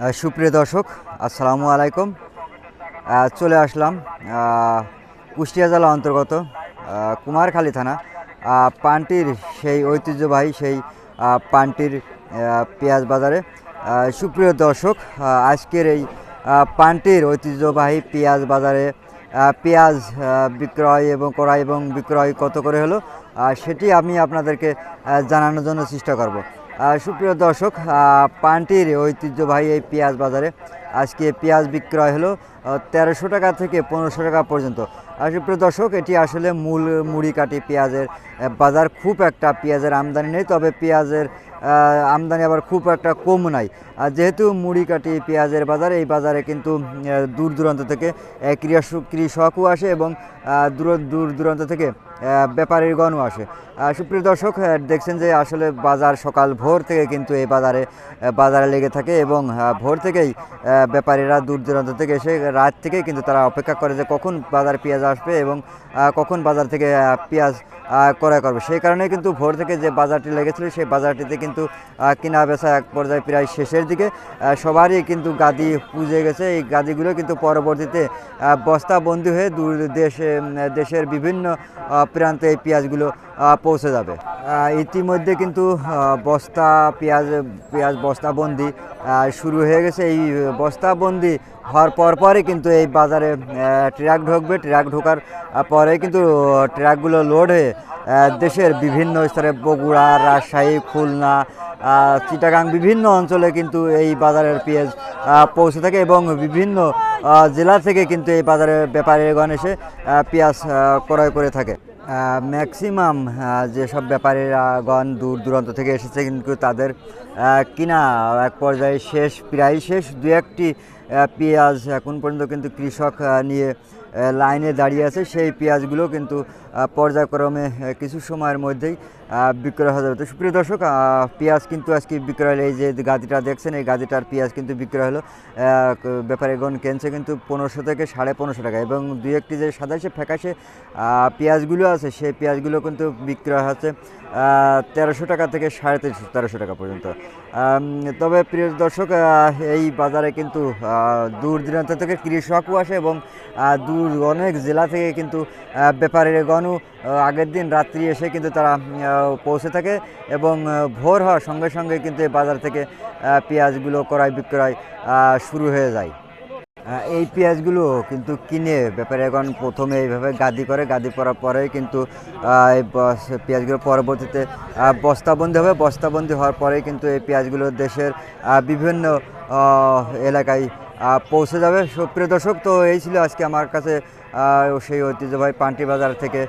সুপ্রিয় দর্শক, আসসালামু আলাইকুম। চলে আসলাম কুষ্টিয়া জেলা অন্তর্গত কুমারখালী থানা। পানটির সেই ঐতিহ্যবাহী সেই পানটির পেঁয়াজ বাজারে। সুপ্রিয় দর্শক আজকের এই পানটির ঐতিহ্যবাহী পেঁয়াজ বাজারে পেঁয়াজ বিক্রয় এবং করা এবং বিক্রয় কত করে হলো সেটি আমি আপনাদেরকে জানানোর জন্য চেষ্টা করব। সুপ্রিয় দর্শক পানটির ঐতিহ্যবাহী এই পেঁয়াজ বাজারে আজকে পেঁয়াজ বিক্রয় হলো তেরোশো টাকা থেকে পনেরোশো টাকা পর্যন্ত। আর সুপ্রিয় দর্শক, এটি আসলে মূল মুড়ি কাটি পেঁয়াজের বাজার খুব একটা পেঁয়াজের আমদানি নেই, তবে পেঁয়াজের আমদানি আবার খুব একটা কম নাই। আর যেহেতু মুড়ি কাটি পেঁয়াজের বাজার, এই বাজারে কিন্তু দূর দূরান্ত থেকে কৃষক কৃষকও আসে এবং দূর দূর দূরান্ত থেকে ব্যাপারীগণও আসে। সুপ্রিয় দর্শক দেখছেন যে আসলে বাজার সকাল ভোর থেকে কিন্তু এই বাজারে বাজারে লেগে থাকে এবং ভোর থেকেই ব্যাপারীরা দূর দূরান্ত থেকে এসে রাত থেকেই কিন্তু তারা অপেক্ষা করে যে কখন বাজার পেঁয়াজ আসবে এবং কখন বাজার থেকে পেঁয়াজ ক্রয় করবে। সেই কারণে কিন্তু ভোর থেকে যে বাজারটি লেগেছিল, সেই বাজারটিতে কিন্তু কেনা বেচা এক পর্যায়ে প্রায় শেষের দিকে সবারই কিন্তু গাদি পুজে গেছে। এই গাদিগুলো কিন্তু পরবর্তীতে বস্তাবন্দি হয়ে দূর দেশে দেশের বিভিন্ন প্রান্তে এই পেঁয়াজগুলো পৌঁছে যাবে। ইতিমধ্যে কিন্তু বস্তা, পেঁয়াজ পেঁয়াজ বস্তাবন্দি শুরু হয়ে গেছে। এই বস্তাবন্দি হওয়ার পর পরে কিন্তু এই বাজারে ট্রাক ঢুকবে। ট্রাক ঢোকার পরে কিন্তু ট্রাকগুলো লোড হয়ে দেশের বিভিন্ন স্তরে বগুড়া, রাজশাহী, খুলনা চিটাগাং, বিভিন্ন অঞ্চলে কিন্তু এই বাজারের পেঁয়াজ পৌঁছে থাকে এবং বিভিন্ন জেলা থেকে কিন্তু এই বাজারে ব্যাপারীগণ এসে পেঁয়াজ ক্রয় করে থাকে। ম্যাক্সিমাম যেসব ব্যাপারীরাগণ দূর দূরান্ত থেকে এসেছে কিন্তু তাদের কিনা এক পর্যায়ে শেষ, প্রায় শেষ দু একটি পেঁয়াজ এখন পর্যন্ত কিন্তু কৃষক নিয়ে লাইনে দাঁড়িয়ে আছে। সেই পেঁয়াজগুলো কিন্তু পর্যায়ক্রমে কিছু সময়ের মধ্যেই বিক্রয় হয়ে যাবে। তো সুপ্রিয় দর্শক পেঁয়াজ কিন্তু আজকে বিক্রয় হলো এই যে গাদিটা দেখছেন এই গাদিটার পেঁয়াজ কিন্তু বিক্রয় হলো ব্যাপারীগণ কিনছে কিন্তু পনেরোশো থেকে সাড়ে পনেরোশো টাকা এবং দুই একটি যে সাদাসে ফ্যাকাশে আহ, পেঁয়াজগুলো আছে সেই পেঁয়াজগুলো কিন্তু বিক্রয় হচ্ছে তেরোশো টাকা থেকে সাড়ে তেরোশো তেরোশো টাকা পর্যন্ত। তবে প্রিয় দর্শক এই বাজারে কিন্তু দূর দূরান্ত থেকে কৃষকও আসে এবং দূর অনেক জেলা থেকে কিন্তু ব্যাপারীগণও আগের দিন রাত্রি এসে কিন্তু তারা পৌঁছে থাকে এবং ভোর হওয়ার সঙ্গে সঙ্গে কিন্তু বাজার থেকে পেঁয়াজগুলো ক্রয় বিক্রয় শুরু হয়ে যায়। এই পেঁয়াজগুলো কিন্তু কিনে ব্যাপারে এখন প্রথমে এইভাবে গাদি করে, গাদি করার পরে কিন্তু এই পেঁয়াজগুলো পরবর্তীতে বস্তাবন্দি হবে। বস্তাবন্দি হওয়ার পরে কিন্তু এই পেঁয়াজগুলো দেশের বিভিন্ন এলাকায় পৌঁছে যাবে। সুপ্রিয় দর্শক, তো এই ছিল আজকে আমার কাছে সেই ঐতিহ্যবাহী পান্টি বাজার থেকে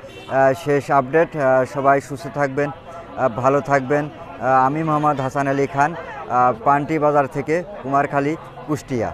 শেষ আপডেট। সবাই সুস্থ থাকবেন ভালো থাকবেন। আমি মোহাম্মদ হাসান আলী খান পান্টি বাজার থেকে কুমারখালী, কুষ্টিয়া।